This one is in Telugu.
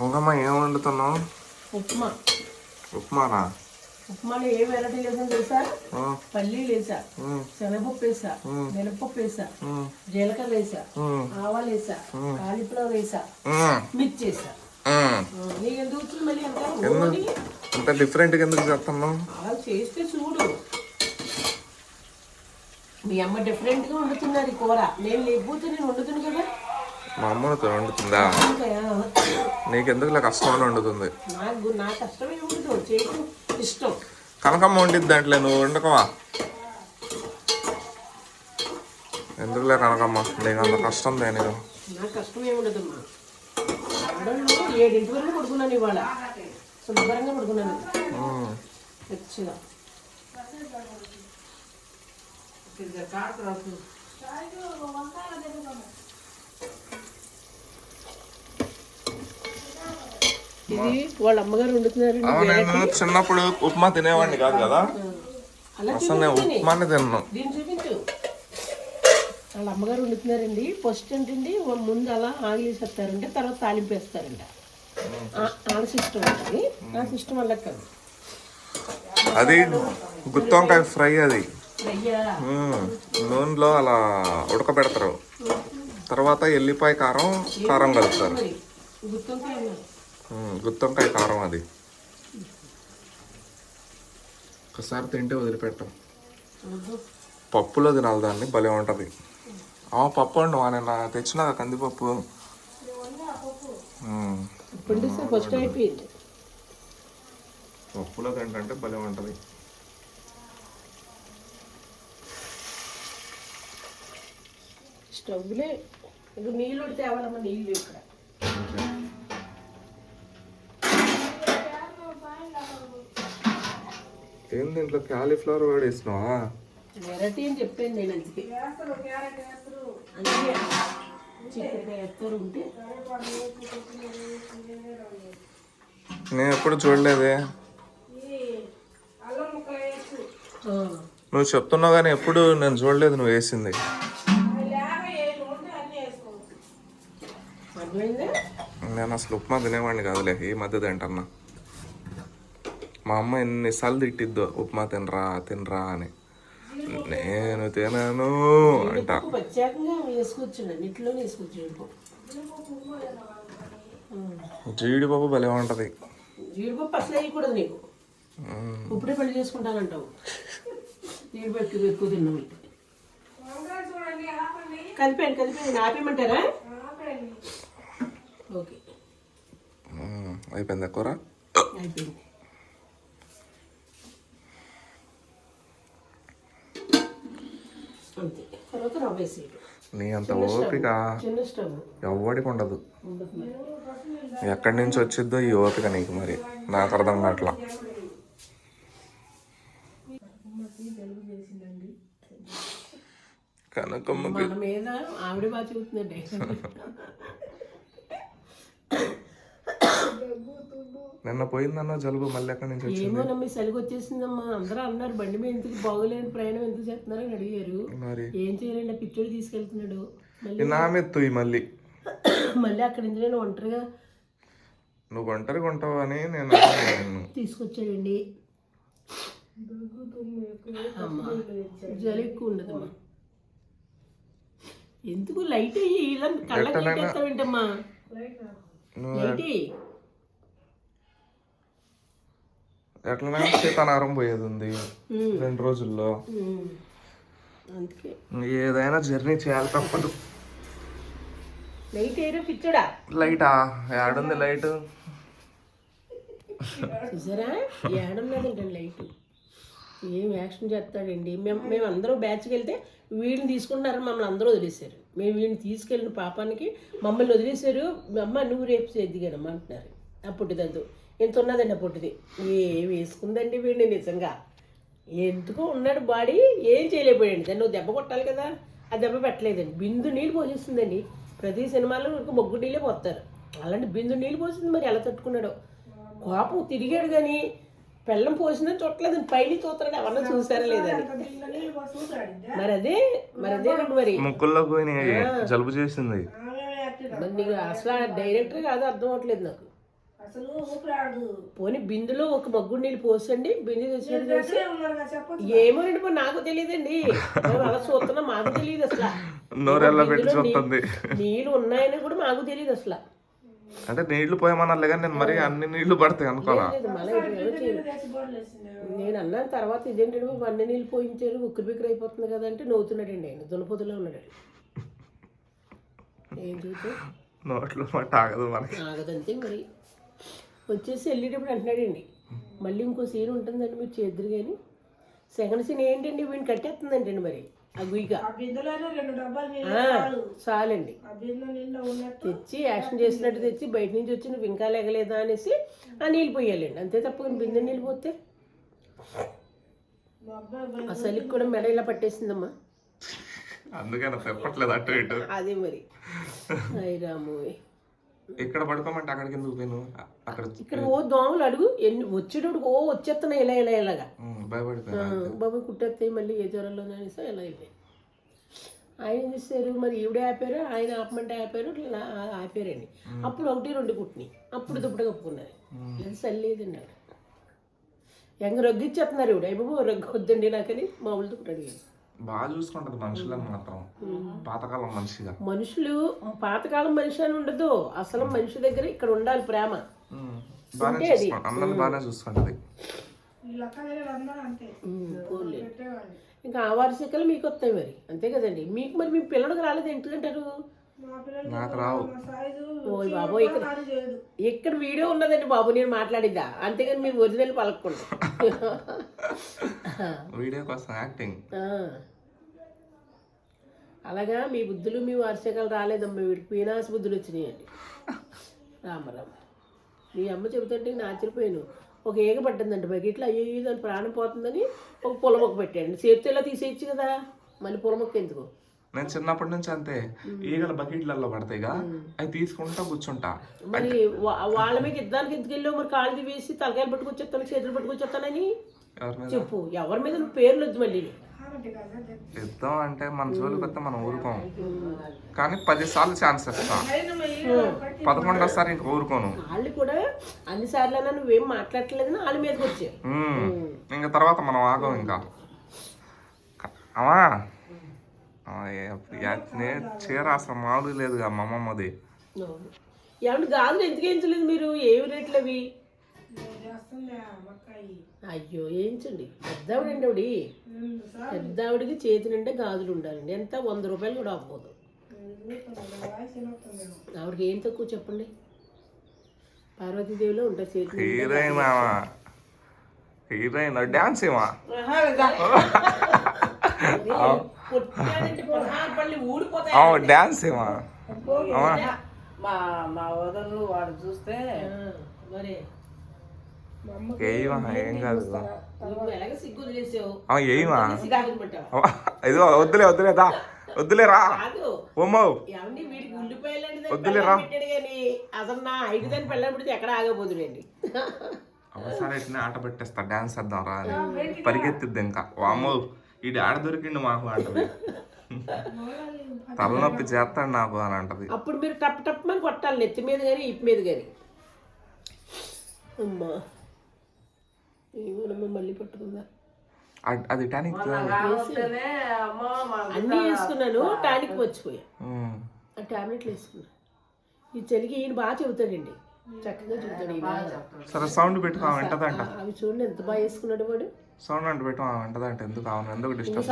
ఇంకమ్మ ఏం వండుతున్నావు? ఉప్మా. ఉప్మానా? ఉప్మాలో ఏ వెరైటీ వేసాను తెలుసా? పల్లీలు వేసా. శనగపప్పు వేసా. మినపప్పు వేసా. జీలకర్ర వేసా. ఆవాలు వేసా. కాలీఫ్లవర్ వేసా. మిర్చి వేసా. ఇంత డిఫరెంట్గా ఎందుకు చేస్తున్నావు? చేస్తే చూడు. మీ అమ్మ డిఫరెంట్గా వండుతున్నది కూర. నేను లేకపోతే నేను వండుతున్నా కదా. మా అమ్మతో వండుతుందా? నీకెందుకు వండుతుంది? కష్టం ఇష్టం. కనకమ్మ వండిద్ది దాంట్లో నువ్వు వండుకోవా? ఎందుకులే కనకమ్మ? నీకు అంత కష్టం దేని ఏడింటి వరకు పడుకున్నాను ఇవాళ. శుభ్రంగా పడుకున్నాను. మంచిగా ఇది వాళ్ళ అమ్మగారు చిన్నప్పుడు ఉప్మా తినేవాడిని కాదు కదా. అలా అసలు నేను ఉప్మానే తిన్నాను వాళ్ళ అమ్మగారు వండుతున్నారండి. ఫస్ట్ ఏంటండి ముందు అలా ఆగిలేసేస్తారంటే తర్వాత తాలింపు వేస్తారంట. ఆ- వాళ్ళ సిస్టమ్ ఉంటుంది నా సిస్టమ్ వల్ల కాదు. అది గుత్తొంకాయ ఫ్రై అది. నూనెలో అలా ఉడకబెడతారు. తర్వాత ఎల్లిపాయ కారం కారం కలుపుతారు. గుత్తొంకాయ కారం అది. ఒకసారి తింటే వదిలిపెట్టం. పప్పులో తినాలి దాన్ని భలే ఉంటుంది. ఆ పప్పు అండి మా నిన్న తెచ్చిన కందిపప్పు. పప్పులో తింటే భలే ఉంటుంది. స్టవ్లే ఇది నీళ్ళు తేవాలమ్మా నీళ్ళు ఇక్కడ. ఏం దీంట్లో క్యాలీఫ్లవర్ కూడా వేసినావా వెరైటీ అని చెప్పాను నేను అందుకే. అందుకే చికెన్ వేస్తారు ఉంటే. నేను ఎప్పుడు చూడలేదే. నువ్వు చెప్తున్నావు కానీ ఎప్పుడు నేను చూడలేదు నువ్వు వేసింది. నేను అసలు ఉప్మా తినేవాడిని కాదులే ఈ మధ్య తింటన్నా. మా అమ్మ ఎన్నిసార్లు తిట్టిద్దో ఉప్మా తినరా తినరా అని. నేను తినను అంట. జీడిపప్పు భలే ఉంటుంది. జీడిపప్పు అసలు వేయకూడదు నీకు. ఇప్పుడే పెళ్ళి చేసుకుంటానంటావు. జీడిపప్పు ఎక్కువ తిన్నామంటే కలిపాను కలిపాను ఆపేయమంటారా? ఓకే. అయిపోయింది కూర అయిపోయింది నీ అంత ఓపిక ఎవ్వడికి ఉండదు ఎక్కడి నుంచి వచ్చిద్దో ఈ ఓపిక నీకు మరి నాకు అర్థం కావట్లా మీద ఆవిడ బాగా చూస్తుందండి నిన్న పోయిందన్న జలుబు మళ్ళీ ఎక్కడి నుంచి వచ్చింది? ఏమో నమ్మి సలిగి వచ్చేసిందమ్మా. అందరూ అన్నారు బండి మీద ఎందుకు బాగోలేని ప్రయాణం ఎందుకు చేస్తున్నారని అడిగారు. మరి? ఏం చేయాలండి పిచ్చోడు తీసుకెళ్తున్నాడు. నా మళ్ళీ. మళ్ళీ అక్కడి నుంచి నేను ఒంటరిగా నువ్వు ఒంటరిగా ఉంటావు అని నేను తీసుకొచ్చాడండి. జలు ఎక్కువ ఉండదమ్మా. ఎందుకు లైట్ అయ్యి ఇలా కళ్ళకి లైట్ వేస్తావేంటమ్మా లైట్ అయ్యి. ఎట్లనైనా సీతానారం పోయేది ఉంది రెండు రోజుల్లో. ఏదైనా జర్నీ చేయాలి తప్పదు. లైట్ అయ్యారా పిచ్చోడా? లైటా? ఏడుంది లైట్? లైట్. ఏం యాక్షన్ చేస్తాడండి? మేము మేము అందరూ బ్యాచ్కి వెళ్తే వీడిని తీసుకుంటున్నారు మమ్మల్ని అందరూ వదిలేశారు. మేము వీడిని తీసుకెళ్ళిన పాపానికి మమ్మల్ని వదిలేశారు. అమ్మ నువ్వు రేపు చేద్దిగానమ్మా అంటున్నారు. ఆ పుట్టిదంతు ఎంత ఉన్నదండి పుట్టిది. ఏం వేసుకుందండి వీడిని నిజంగా? ఎందుకో ఉన్నాడు బాడీ ఏం చేయలేకపోయాడు. దాన్ని నువ్వు దెబ్బ కొట్టాలి కదా ఆ దెబ్బ పెట్టలేదండి. బిందు నీళ్ళు పోసేస్తుందండి. ప్రతి సినిమాలో ఒక మొగ్గు నీళ్ళే పోస్తారు. అలాంటి బిందు నీళ్ళు పోసింది మరి ఎలా తట్టుకున్నాడో? కోపం తిరిగాడు కానీ పెళ్ళం పోసిందని చూడలేదు పైన చూస్తాడు ఎవరన్నా చూసారా లేదని. మరి అదే మరి అదే మరి. ముక్కుల్లో జలుబు చేసింది. మరి నీకు అసలు డైరెక్టర్ కాదు అర్థం అవట్లేదు నాకు. అసలు ఊపిరాడు పోనీ బిందులో ఒక మగ్గుడు నీళ్ళు పోసండి బిందు తెచ్చినట్టు చెప్పొచ్చు ఏమోనండి మరి నాకు తెలియదండి. మేము అలా చూస్తున్నాం మాకు తెలియదు అసలు. నోరెల్లా పెట్టి చూస్తుంది. నీళ్ళు ఉన్నాయని కూడా మాకు తెలియదు అసలు. అంటే నీళ్ళు పోయమన్నారులే కానీ నేను మరి అన్ని నీళ్ళు పడతాయి అనుకోనా? నేను అన్నాను తర్వాత ఇదేంటంటే బాబు అన్ని నీళ్ళు పోయించారు ఉక్కిరి బిక్కిరి అయిపోతుంది కదా అంటే నవ్వుతున్నాడండి ఆయన దునపోతులో ఉన్నాడు. ఏం చూస్తే నోట్లో మాట ఆగదు మనకి. ఆగదంతే మరి. వచ్చేసి వెళ్ళేటప్పుడు అంటున్నాడండి. మళ్ళీ ఇంకో సీన్ ఉంటుందండి మీరు చేద్దరు కానీ సెకండ్ సీన్ ఏంటండి? వీడిని కట్టేస్తుందంటండి మరి. ఆ గుయ్యిగా. చాలండి. తెచ్చి యాక్షన్ చేసినట్టు తెచ్చి బయట నుంచి వచ్చి నువ్వు ఇంకా లేగలేదా అనేసి ఆ నీళ్ళు పోయాలండి. అంతే తప్ప బిందె నీళ్ళు పోతే చలికి కూడా మెడ ఇలా పట్టేసిందమ్మా. అందుకని చెప్పట్లేదు అటు ఇటు. అదే మరి. అయ్యి రాము ఇక్కడ పడుకోమంటే అక్కడికి ఎందుకు పోయిను అక్కడ ఇక్కడ ఓ దోమలు అడుగు ఎన్ని వచ్చేటప్పుడు ఓ వచ్చేస్తున్నాయి ఇలా ఇలా ఇలాగా. భయపడిపోయినా బాబు కుట్టేస్తాయి మళ్ళీ ఏ జ్వరంలో అనేసి ఇలా అయిపోయి ఆయన చేశారు? మరి ఈవిడే ఆపారు? ఆయన ఆపమంటే ఆపారు? ఇట్లా ఆపారండి. అప్పుడు ఒకటి రెండు కుట్టినాయి. అప్పుడు దుప్పటి కప్పుకున్నారు లేదు సల్లేదండి ఆవిడ. ఎంగ రగ్గిచ్చేస్తున్నారు ఇవిడ బాబు రగ్గు వద్దండి నాకని. మామూలు దుప్పటి అడిగారు బాగా చూసుకుంటది మనుషులను మాత్రం. పాతకాలం మనిషిగా. మనుషులు పాతకాలం మనిషి అని ఉండదు. అసలు మనిషి దగ్గర ఇక్కడ ఉండాలి ప్రేమ. బాగానే చూసుకోండి. అందరిని బాగానే చూసుకుంటది పెట్టేవాళ్ళు. ఇంకా ఆ వారసికలు మీకు వస్తాయి మరి. అంతే కదండి. మీకు మరి మీ పిల్లడికి రాలేదు ఎందుకంటారు నాకు రావు. ఓయ్ బాబోయ్ ఇక్కడ ఇక్కడ వీడియో ఉన్నదండి బాబు నేను మాట్లాడిద్దా? అంతేగాని మీరు ఒరిజినల్ పలకకుండా. వీడియో కోసం యాక్టింగ్. అలాగా మీ బుద్ధులు మీ వార్షికాలు రాలేదమ్మా వీడికి పీనాసి బుద్ధులు వచ్చినాయండి. రామరామ మీ అమ్మ చెబుతుంటే నేను ఆశ్చర్యపోయాను. ఒక ఏగ పట్టిందంట బకెట్లో అయ్యో అయ్యో దాని ప్రాణం పోతుందని ఒక పొలమొక్క పెట్టాడు చేతితో ఇలా తీసేయచ్చు కదా మళ్ళీ పొలమొక్క ఎందుకు? నేను చిన్నప్పటి నుంచి అంతే. ఈగల బకెట్లలో పడతాయిగా అవి తీసుకుంటా కూర్చుంటా. మరి వాళ్ళ మీకు ఇద్దానికి ఎందుకు వెళ్ళావు? మరి కాళ్ళు వేసి తలకాయలు పట్టుకొచ్చేస్తాను చేతులు పట్టుకొచ్చేస్తానని? ఎవరి మీద? చెప్పు. ఎవరి మీద? నువ్వు పేర్లు వద్దు మళ్ళీ. ఇద్దాం అంటే మన జోలికి వస్తే మనం ఊరుకోం. కానీ పది సార్లు ఛాన్స్ ఇస్తాం. పదకొండోసారి ఇంక ఊరుకోను. వాళ్ళు కూడా అన్ని సార్లు నువ్వేం మాట్లాడట్లేదని వాళ్ళ మీదకి వచ్చారు ఉమ్, ఇంకా తర్వాత మనం ఆగం ఇంకా. యాత్నే చీర అసలు మామూలు లేదుగా మా అమ్మమ్మది. ఏమంటే గాజులు ఎందుకు వేయించలేదు మీరు? ఏవి రేట్లు అవి? అయ్యో వేయించండి. పెద్దావిడండి ఆవిడి పెద్దావిడికి చేతి నిండా గాజులు ఉండాలండి. ఎంత? వంద రూపాయలు కూడా అవ్వదు. ఆవిడకి ఏం తక్కువ చెప్పండి? పార్వతీదేవిలో ఉంటాయి చేతి. హీరోయిన్ హీరోయిన్ డాన్స్ ఏమా? పుట్టానంటే పల్లి ఊడిపోతాయి. డాన్స్ ఏమా. మా మా వదలు వాడు చూస్తే మరి. ఏం కాదు ఏమా వద్దులే వద్దులే దా. వద్దులే రా. అసలు నా ఐదు ఎక్కడ ఆగబోదులేండి. ఒకసారి ఎట్లా ఆట పెట్టేస్తా డాన్స్ చేద్దాం రా అని. పరిగెత్తిద్ది ఇంకా. వామ్మో. ఈ ఆడ దొరికిండు మాకు అంటది తలనొప్పి చేస్తాడు నాకు అని అంటది. అప్పుడు మీరు టప్ టప్ అని కొట్టాలి నెత్తి మీద కానీ ఇప్పు మీద కానీ అమ్మా. ఏమోనమ్మా మళ్ళీ పట్టుకుందా? అది టానిక్ అన్నీ వేసుకున్నాను టానిక్ వచ్చిపోయా ఆ టాబ్లెట్లు వేసుకున్నా. ఈ చలికి ఈయన బాగా చెబుతాడండి. చక్కగా చెబుతాడు ఈయన. సరే సౌండ్ పెట్టుకో వెంటదంట. అవి చూడండి ఎంత బాగా వేసుకున్నాడు వాడు. సౌండ్ అంటే పెట్టు వెంటదంట ఎందుకు అవును ఎందుకు డిస్టర్బ్